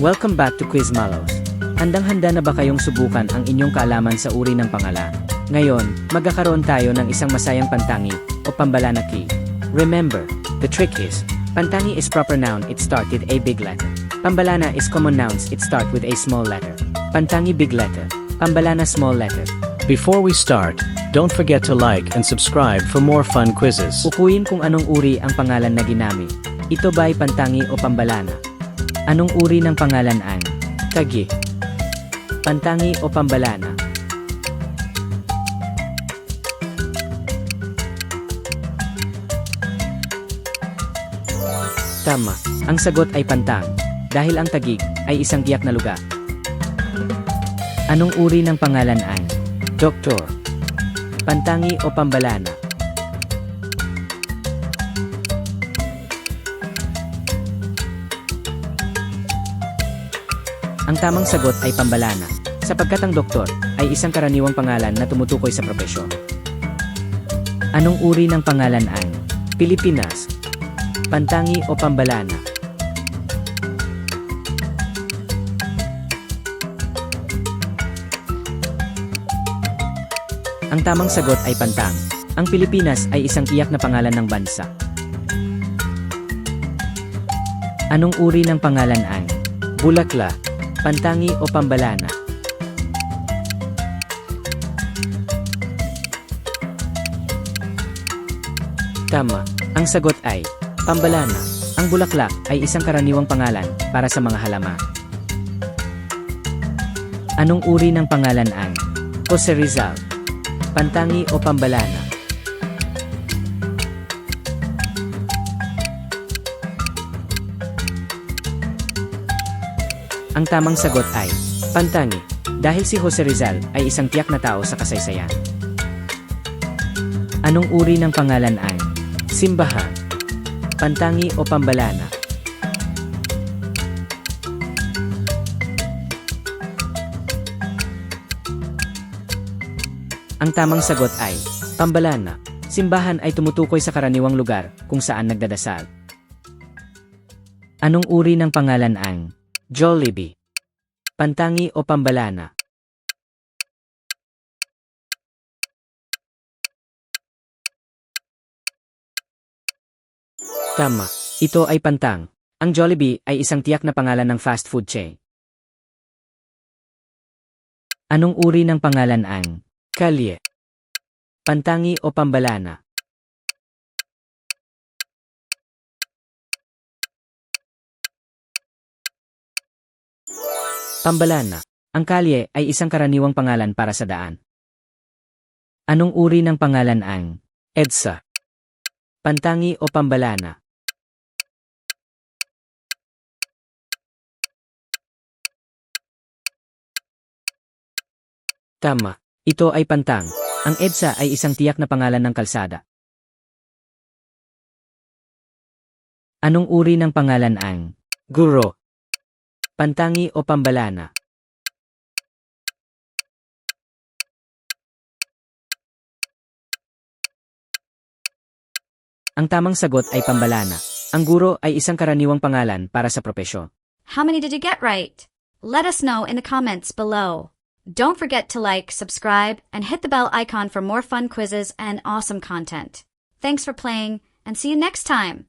Welcome back to Quiz Malos. Handang-handa na ba kayong subukan ang inyong kaalaman sa uri ng pangalan? Ngayon, magkakaroon tayo ng isang masayang pantangi o pambalana key. Remember, the trick is, pantangi is proper noun, it start with a big letter. Pambalana is common nouns, it start with a small letter. Pantangi big letter, pambalana small letter. Before we start, don't forget to like and subscribe for more fun quizzes. Ukuyin kung anong uri ang pangalan na ginamit. Ito ba'y pantangi o pambalana? Anong uri ng pangalan ang Kagi? Pantangi o pambalana? Tama, ang sagot ay pantang, dahil ang tagig ay isang tiyak na lugar. Anong uri ng pangalan ang Doktor? Pantangi o pambalana? Ang tamang sagot ay pambalana, sapagkat ang doktor ay isang karaniwang pangalan na tumutukoy sa propesyon. Anong uri ng pangalan ang Pilipinas, Pantangi o Pambalana? Ang tamang sagot ay pantang. Ang Pilipinas ay isang iyak na pangalan ng bansa. Anong uri ng pangalan ang Bulakla, Pantangi o Pambalana? Tama. Ang sagot ay Pambalana. Ang bulaklak ay isang karaniwang pangalan para sa mga halaman. Anong uri ng pangalan ang Jose Rizal, Pantangi o Pambalana? Ang tamang sagot ay Pantangi, dahil si Jose Rizal ay isang tiyak na tao sa kasaysayan. Anong uri ng pangalan ang Simbahan, Pantangi o Pambalana? Ang tamang sagot ay Pambalana. Simbahan ay tumutukoy sa karaniwang lugar kung saan nagdadasal. Anong uri ng pangalan ang Jollibee? Pantangi o Pambalana? Tama. Ito ay pantang. Ang Jollibee ay isang tiyak na pangalan ng fast food chain. Anong uri ng pangalan ang Kalye? Pantangi o Pambalana? Pambalana. Ang kalye ay isang karaniwang pangalan para sa daan. Anong uri ng pangalan ang EDSA? Pantangi o Pambalana? Tama. Ito ay pantang. Ang EDSA ay isang tiyak na pangalan ng kalsada. Anong uri ng pangalan ang Guro? Pantangi o Pambalana? Ang tamang sagot ay Pambalana. Ang guro ay isang karaniwang pangalan para sa propesyon. How many did you get right? Let us know in the comments below. Don't forget to like, subscribe, and hit the bell icon for more fun quizzes and awesome content. Thanks for playing, and see you next time.